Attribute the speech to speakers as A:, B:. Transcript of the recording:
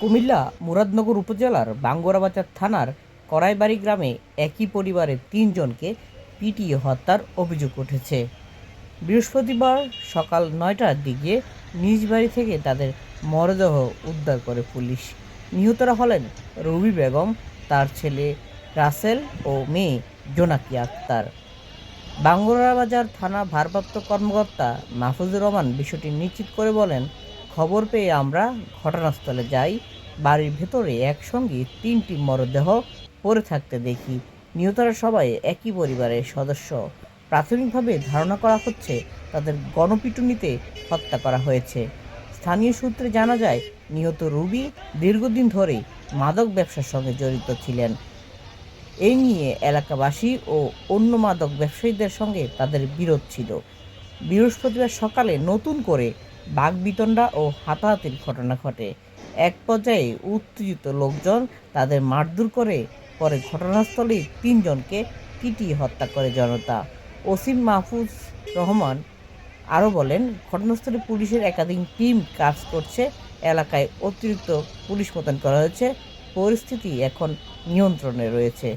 A: কুমিল্লা, মুরাদনগর উপজেলার বাঙ্গরাবাজার থানার করাইবাড়ি গ্রামে একই পরিবারের তিনজনকে পিটিয়ে হত্যার অভিযোগ উঠেছে। বৃহস্পতিবার সকাল নয়টার দিকে নিজ বাড়ি থেকে তাদের মরদেহ উদ্ধার করে পুলিশ। নিহতরা হলেন রবি বেগম, তার ছেলে রাসেল ও মেয়ে জোনাকি আক্তার। বাঙ্গরাবাজার থানা ভারপ্রাপ্ত কর্মকর্তা মাহফুজুর রহমান বিষয়টি নিশ্চিত করে বলেন খবর পেয়ে আমরা ঘটনাস্থলে যাই। বাড়ির ভেতরে একসঙ্গে তিনটি মরদেহ পড়ে থাকতে দেখি। নিহতরা সবাই একই পরিবারের সদস্য। প্রাথমিকভাবে ধারণা করা হচ্ছে, তাদের গণপিটুনিতে হত্যা করা হয়েছে। স্থানীয় সূত্রে জানা যায়, নিহত রুবি দীর্ঘদিন ধরে মাদক ব্যবসার সঙ্গে জড়িত ছিলেন। এই নিয়ে এলাকাবাসী ও অন্য মাদক ব্যবসায়ীদের সঙ্গে তাদের বিরোধ ছিল। বৃহস্পতিবার সকালে নতুন করে বাগবিতণ্ডা ও হাতাহাতির ঘটনা ঘটে। এক পর্যায়ে উত্তেজিত লোকজন তাদের মারধর করে, পরে ঘটনাস্থলে তিনজনকে পিটিয়ে হত্যা করে জনতা। ওসিম মাহফুজ রহমান আরও বলেন, ঘটনাস্থলে পুলিশের একাধিক টিম কাজ করছে, এলাকায় অতিরিক্ত পুলিশ মোতায়েন করা হয়েছে, পরিস্থিতি এখন নিয়ন্ত্রণে রয়েছে।